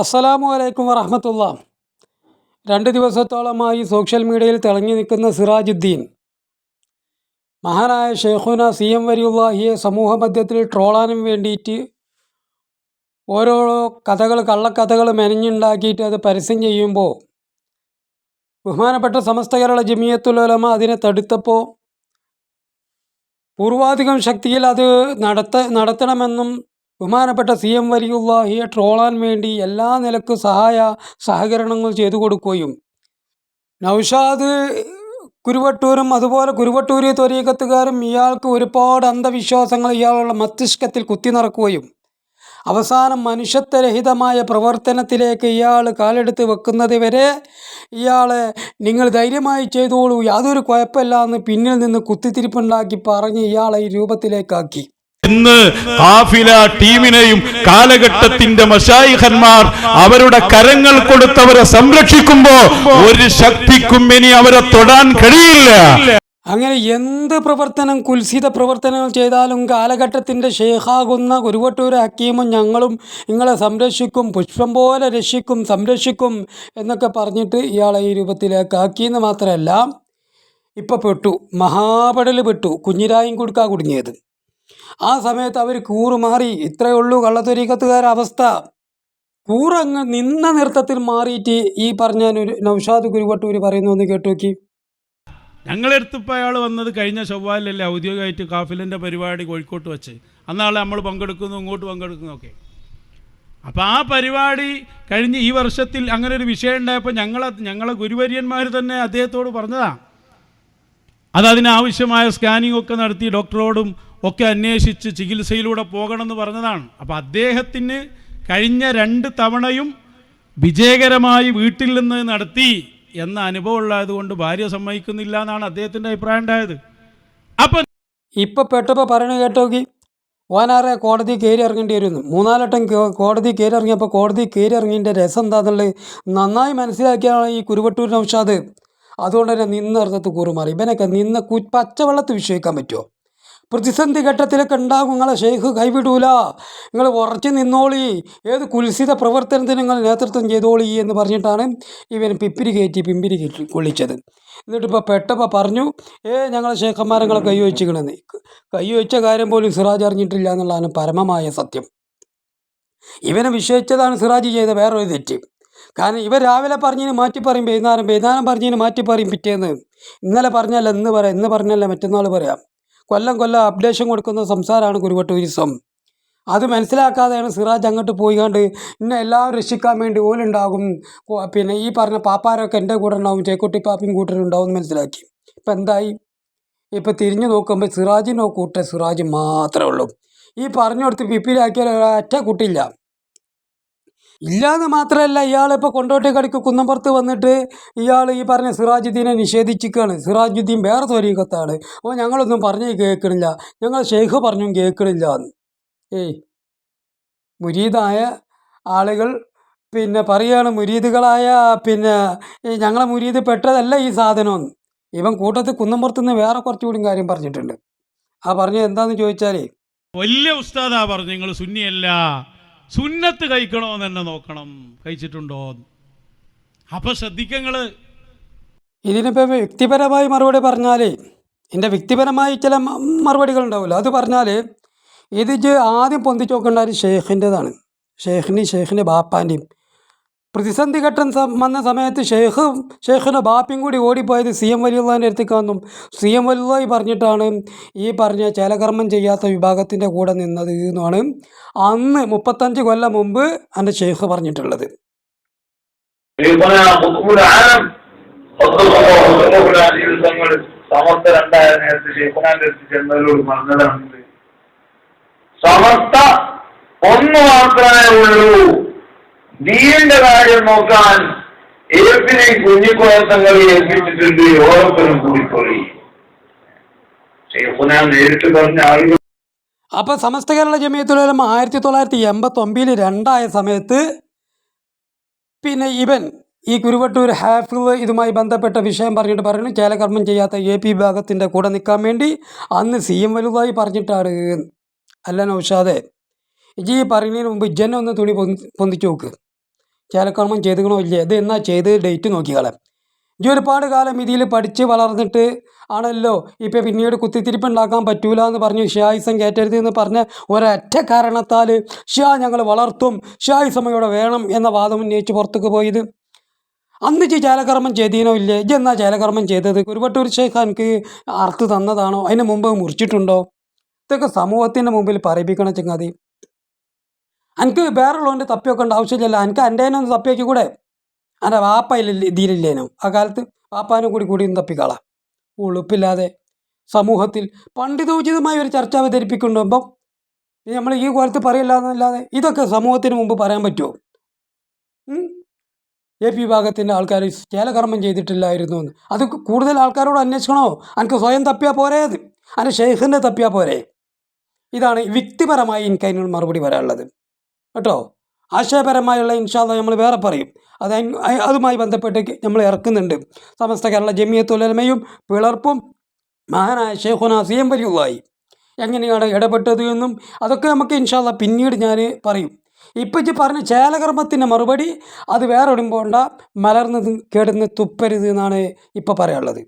അസ്സലാമു അലൈക്കും വറഹമത്തുള്ള. രണ്ട് ദിവസത്തോളമായി സോഷ്യൽ മീഡിയയിൽ തിളങ്ങി നിൽക്കുന്ന സിറാജുദ്ദീൻ. മഹാനായ ഷെയ്ഖുന സി എം വരിയുള്ളാഹിയെ സമൂഹ മധ്യത്തിൽ ട്രോളാനും വേണ്ടിയിട്ട് ഓരോ കഥകൾ കള്ളക്കഥകൾ മെനഞ്ഞുണ്ടാക്കിയിട്ട് അത് പരസ്യം ചെയ്യുമ്പോൾ ബഹുമാനപ്പെട്ട സമസ്ത കേരള ജമിയത്തുലമ അതിനെ തടുത്തപ്പോൾ പൂർവാധികം ശക്തിയിൽ അത് നടത്ത നടത്തണമെന്നും ബഹുമാനപ്പെട്ട സി എം വലിയുള്ളാഹിയെ ട്രോളാൻ വേണ്ടി എല്ലാ നിലക്കും സഹായ സഹകരണങ്ങൾ ചെയ്തു കൊടുക്കുകയും നൗഷാദ് കുരുവട്ടൂരും അതുപോലെ കുരുവട്ടൂരി ത്വരീകത്തുകാരും ഇയാൾക്ക് ഒരുപാട് അന്ധവിശ്വാസങ്ങൾ ഇയാളുടെ മസ്തിഷ്കത്തിൽ കുത്തി നിറക്കുകയും അവസാനം മനുഷ്യത്വരഹിതമായ പ്രവർത്തനത്തിലേക്ക് ഇയാൾ കാലെടുത്ത് വെക്കുന്നത് വരെ ഇയാളെ നിങ്ങൾ ധൈര്യമായി ചെയ്തോളൂ യാതൊരു കുഴപ്പമില്ല എന്ന് പിന്നിൽ നിന്ന് കുത്തിത്തിരിപ്പുണ്ടാക്കി പറഞ്ഞ് ഇയാളെ ഈ രൂപത്തിലേക്കാക്കി. ഇന്ന് ഹാഫില ടീമിനെയും കാലഘട്ടത്തിന്റെ മഷായിഹന്മാർ അവരുടെ കരങ്ങൾ കൊടുത്തവരെ സംരക്ഷിക്കുമ്പോ ഒരു ശക്തിക്കും ഇനി അവരെ തൊടാൻ കഴിയില്ല. അങ്ങനെ എന്ത് പ്രവർത്തനം കുൽസിത പ്രവർത്തനങ്ങൾ ചെയ്താലും കാലഘട്ടത്തിന്റെ ഷേഖാകുന്ന കുരുവട്ടൂർ ഹക്കീമും ഞങ്ങളും നിങ്ങളെ സംരക്ഷിക്കും പുഷ്പം പോലെ രക്ഷിക്കും സംരക്ഷിക്കും എന്നൊക്കെ പറഞ്ഞിട്ട് ഇയാളെ ഈ രൂപത്തിലേക്ക് ആക്കിയെന്ന് മാത്രമല്ല ഇപ്പം പെട്ടു മഹാപടൽ പെട്ടു കുഞ്ഞിരായും കൊടുക്കാ കുടുങ്ങിയത്. ആ സമയത്ത് അവർ കൂറുമാറി ഇത്രയേ ഉള്ളൂ കള്ളത്തൊരീക്കത്തുകാരുടെ അവസ്ഥ. കൂറങ്ങ് നിന്ന നൃത്തത്തിൽ മാറിയിട്ട് ഈ പറഞ്ഞ നൗഷാദ് കുരുവട്ടൂർ പറയുന്നു ഒന്ന് കേട്ടു നോക്കി ഞങ്ങളെടുത്തിപ്പോൾ അയാൾ വന്നത് കഴിഞ്ഞ ചൊവ്വാലല്ലേ ഔദ്യോഗികമായിട്ട് കാഫിലിന്റെ പരിപാടി കോഴിക്കോട്ട് വെച്ച്. അന്നാളെ നമ്മൾ പങ്കെടുക്കുന്നു ഇങ്ങോട്ട് പങ്കെടുക്കുന്നു ഒക്കെ. അപ്പോൾ ആ പരിപാടി കഴിഞ്ഞ് ഈ വർഷത്തിൽ അങ്ങനെ ഒരു വിഷയം ഉണ്ടായപ്പോൾ ഞങ്ങളെ ഞങ്ങളെ ഗുരുവര്യന്മാർ തന്നെ അദ്ദേഹത്തോട് പറഞ്ഞതാണ് അത് അതിനാവശ്യമായ സ്കാനിംഗ് ഒക്കെ നടത്തി ഡോക്ടറോടും ഒക്കെ അന്വേഷിച്ച് ചികിത്സയിലൂടെ പോകണമെന്ന് പറഞ്ഞതാണ്. അപ്പോൾ അദ്ദേഹത്തിന് കഴിഞ്ഞ രണ്ട് തവണയും വിജയകരമായി വീട്ടിൽ നിന്ന് നടത്തി എന്ന അനുഭവം ഉള്ളതുകൊണ്ട് ഭാര്യ സമ്മതിക്കുന്നില്ല എന്നാണ് അദ്ദേഹത്തിന്റെ അഭിപ്രായം ഉണ്ടായത് അപ്പം ഇപ്പൊ പെട്ടപ്പോൾ പറയണ കേട്ടോക്കി. ഓനാറെ കോടതി കയറി ഇറങ്ങേണ്ടി വരുന്നു. മൂന്നാലട്ടം കോടതി കയറി ഇറങ്ങിയപ്പോൾ കോടതി കയറി ഇറങ്ങിയതിന്റെ രസം എന്താണെന്നുള്ളത് നന്നായി മനസ്സിലാക്കിയാണ് ഈ കുരുവട്ടൂർ നൗഷാദ് അതുകൊണ്ട് തന്നെ നിന്ന അർത്ഥത്ത് കൂറുമാറി. ഇവനൊക്കെ നിന്ന കു പച്ചവെള്ളത്ത് വിശ്വസിക്കാൻ പറ്റുമോ പ്രതിസന്ധി ഘട്ടത്തിലൊക്കെ ഉണ്ടാകും നിങ്ങളെ ഷെയ്ഖ് കൈവിടൂല. നിങ്ങൾ ഉറച്ചു നിന്നോളി. ഏത് കുൽസിത പ്രവർത്തനത്തിന് നിങ്ങൾ നേതൃത്വം ചെയ്തോളി എന്ന് പറഞ്ഞിട്ടാണ് ഇവൻ പിപ്പിരി കയറ്റി പിമ്പിരി കയറ്റി കൊള്ളിച്ചത്. എന്നിട്ടിപ്പോൾ പെട്ടപ്പോൾ പറഞ്ഞു ഏ ഞങ്ങളെ ഷേഖന്മാരങ്ങളെ കൈ വെച്ചിക്കണെന്ന് കൈ വെച്ച കാര്യം പോലും സിറാജ് അറിഞ്ഞിട്ടില്ല എന്നുള്ളതാണ് പരമമായ സത്യം. ഇവനെ വിശ്വസിച്ചതാണ് സിറാജ് ചെയ്ത വേറൊരു തെറ്റ്. കാരണം ഇവ രാവിലെ പറഞ്ഞതിന് മാറ്റി പറയും വൈകുന്നേരം വൈകുന്നേരം പറഞ്ഞതിന് മാറ്റി പറയും പിറ്റേന്ന്. ഇന്നലെ പറഞ്ഞല്ല ഇന്ന് പറയാം ഇന്ന് പറഞ്ഞല്ല മറ്റന്നാൾ പറയാം. കൊല്ലം കൊല്ലം അപ്ഡേഷൻ കൊടുക്കുന്ന സംസാരമാണ് കുരുവട്ടൂരിസം അത് മനസ്സിലാക്കാതെയാണ് സിറാജ് അങ്ങോട്ട് പോയിക്കാണ്ട് ഇന്നെ എല്ലാവരും രക്ഷിക്കാൻ വേണ്ടി ഓലുണ്ടാകും. പിന്നെ ഈ പറഞ്ഞ പാപ്പാരൊക്കെ എന്റെ കൂടെ ഉണ്ടാവും ചേക്കുട്ടി പാപ്പിയും കൂട്ടരുണ്ടാവും എന്ന് മനസ്സിലാക്കി. ഇപ്പം എന്തായി? ഇപ്പം തിരിഞ്ഞു നോക്കുമ്പോൾ സിറാജിനോ കൂട്ട സിറാജ് മാത്രമേ ഉള്ളൂ. ഈ പറഞ്ഞു കൊടുത്ത് പിപ്പിലാക്കിയാൽ ഒറ്റ കുട്ടിയില്ല. ഇല്ലാന്ന് മാത്രമല്ല ഇയാളിപ്പോൾ കൊണ്ടോട്ടേ കളിക്ക് കുന്നമ്പുറത്ത് വന്നിട്ട് ഇയാൾ ഈ പറഞ്ഞ സിറാജുദ്ദീനെ നിഷേധിച്ചിരിക്കുകയാണ് സിറാജുദ്ദീൻ വേറെ ത്വരീകത്താണ് അപ്പോൾ ഞങ്ങളൊന്നും പറഞ്ഞു കേൾക്കണില്ല. ഞങ്ങൾ ഷെയ്ഖ് പറഞ്ഞും കേൾക്കണില്ല എന്ന് ഏയ് മുരീദായ ആളുകൾ പിന്നെ പറയുകയാണ് മുരീദുകളായ പിന്നെ ഞങ്ങളെ മുരീദ് പെട്ടതല്ല ഈ സാധനമെന്ന്. ഇവൻ കൂട്ടത്തിൽ കുന്നമ്പുറത്ത് നിന്ന് വേറെ കുറച്ചുകൂടി കാര്യം പറഞ്ഞിട്ടുണ്ട്. ആ പറഞ്ഞത് എന്താണെന്ന് ചോദിച്ചാലേ വലിയ ഉസ്താദാ പറഞ്ഞു നിങ്ങൾ സുന്നിയല്ല. സുന്നത്ത് കഴിക്കണോ തന്നെ നോക്കണം. കഴിച്ചിട്ടുണ്ടോ? അപ്പൊ ശ്രദ്ധിക്കങ്ങൾ ഇതിനിപ്പോൾ വ്യക്തിപരമായി മറുപടി പറഞ്ഞാൽ എന്റെ വ്യക്തിപരമായി ചില മറുപടികൾ ഉണ്ടാവില്ല അത് പറഞ്ഞാൽ ഇത് ആദ്യം പൊന്തിച്ച് നോക്കേണ്ട ഒരു ഷെയ്ഖിന്റെതാണ് ഷെയ്ഖിന്റെയും ഷെയ്ഖിന്റെ ബാപ്പാന്റെയും പ്രതിസന്ധി ഘട്ടം വന്ന സമയത്ത് ഷെയ്ഖ് ഷെയ്ഖിന്റെ ബാപ്പയും കൂടി ഓടിപ്പോയത് സി എം വലിയുള്ളതിന്റെ അടുത്തേക്ക് വന്നു. സി എം വലിയുള്ളതായി പറഞ്ഞിട്ടാണ് ഈ പറഞ്ഞ ചേലകർമ്മം ചെയ്യാത്ത വിഭാഗത്തിന്റെ കൂടെ നിന്നത് എന്നാണ് അന്ന് മുപ്പത്തഞ്ച് കൊല്ലം മുമ്പ് എന്റെ ഷെയ്ഖ് പറഞ്ഞിട്ടുള്ളത്. സമസ്ത ഒന്ന് മാത്രമേ ഉള്ളൂ. ദീനിന്റെ കാര്യം നോക്കാൻ ഏപ്പിനെ കുഞ്ഞിക്കോയത്തങ്ങളെ ഏൽപ്പിച്ചിട്ടുണ്ട് ഓരോരുത്തരും കൂടിപ്പോയി. നേരിട്ട് പറഞ്ഞ ആളുകൾ അപ്പോൾ സമസ്ത കേരള ജമിയത്തുലമ ആയിരത്തി തൊള്ളായിരത്തി എൺപത്തി ഒമ്പതിൽ രണ്ടായ സമയത്ത് പിന്നെ ഇവൻ ഈ കുരുവട്ടൂർ ഹാഫിൾ ഇതുമായി ബന്ധപ്പെട്ട വിഷയം പറഞ്ഞിട്ട് പറയുന്നു കേലകർമ്മം ചെയ്യാത്ത എ പി വിഭാഗത്തിന്റെ കൂടെ നിൽക്കാൻ വേണ്ടി അന്ന് സി എം വലുതായി പറഞ്ഞിട്ടാണ്. അല്ല നൗഷാദെ ജി പറഞ്ഞതിന് മുമ്പ് ഇജ്ജന്നെ ഒന്ന് തുണി പൊന്തി പൊന്തിച്ചു നോക്ക്. ചേലക്കർമ്മം ചെയ്തുകണോ ഇല്ലേ? ഇത് എന്നാ ചെയ്ത് ഡേറ്റ് നോക്കിയാളെ ഇനി ഒരുപാട് കാലം ഇതിൽ പഠിച്ച് വളർന്നിട്ട് ആണല്ലോ. ഇപ്പം പിന്നീട് കുത്തിത്തിരിപ്പ് ഉണ്ടാക്കാൻ പറ്റൂല എന്ന് പറഞ്ഞു ഷിയായിസം കയറ്റരുത് എന്ന് പറഞ്ഞ ഒരൊറ്റ കാരണത്താൽ ഷിയാ ഞങ്ങൾ വളർത്തും. ഷിയായിസം ഇവിടെ വേണം എന്ന വാദം ഉന്നയിച്ച് പുറത്തേക്ക് പോയത്. അന്ന് ഇജ്ജ് ചേലകർമ്മം ചെയ്തീനോ ഇല്ലേ? ഇജ്ജ് എന്നാ ചേലകർമ്മം ചെയ്തത്? കുരുവട്ടൂർ ശേഖ എനിക്ക് അർത്ഥ തന്നതാണോ? അതിന് മുമ്പ് മുറിച്ചിട്ടുണ്ടോ? ഇതൊക്കെ സമൂഹത്തിന്റെ മുമ്പിൽ പറയിപ്പിക്കണം ചങ്ങാതി. എനിക്ക് വേറുള്ളവന്റെ തപ്പി വെക്കേണ്ട ആവശ്യമില്ലല്ലോ. എനിക്ക് എന്റെ ഒന്ന് തപ്പി വയ്ക്കൂടെ എന്റെ വാപ്പ ഇല്ല ഇതിലില്ലേനോ? ആ കാലത്ത് വാപ്പാനും കൂടി കൂടി ഒന്ന് തപ്പിക്കളാം. ഉളുപ്പില്ലാതെ സമൂഹത്തിൽ പണ്ഡിതോചിതമായ ഒരു ചർച്ച അവതരിപ്പിക്കുന്നുമ്പം നമ്മൾ ഈ കാലത്ത് പറയില്ലാന്നല്ലാതെ ഇതൊക്കെ സമൂഹത്തിന് മുമ്പ് പറയാൻ പറ്റുമോ? എ പി വിഭാഗത്തിന്റെ ആൾക്കാർ ചേലകർമ്മം ചെയ്തിട്ടില്ലായിരുന്നു എന്ന്. അത് കൂടുതൽ ആൾക്കാരോട് അന്വേഷിക്കണോ? എനിക്ക് സ്വയം തപ്പിയാൽ പോരേ അത്? അതിന്റെ ഷെയ്ഖിന്റെ തപ്പിയാൽ പോരേ? ഇതാണ് വ്യക്തിപരമായി എനിക്ക് അതിനോട് മറുപടി പറയാനുള്ളത്. കേട്ടോ? ആശയപരമായുള്ള ഇൻഷാല്ല നമ്മൾ വേറെ പറയും. അത് അതുമായി ബന്ധപ്പെട്ട് നമ്മൾ ഇറക്കുന്നുണ്ട്. സമസ്ത കേരള ജമിയത്തുലമയും പിളർപ്പും മഹാനായ ഷെയ്ഖുന സി എങ്ങനെയാണ് ഇടപെട്ടത് എന്നും അതൊക്കെ നമുക്ക് ഇൻഷാല്ല പിന്നീട് ഞാൻ പറയും. ഇപ്പം ഇച്ച് പറഞ്ഞ ചേലകർമ്മത്തിന്റെ മറുപടി അത് വേറെ ഇടുമ്പോണ്ട പോണ്ട മലർന്ന് കേടുന്ന് തുപ്പരുത് എന്നാണ് ഇപ്പോൾ പറയാനുള്ളത്.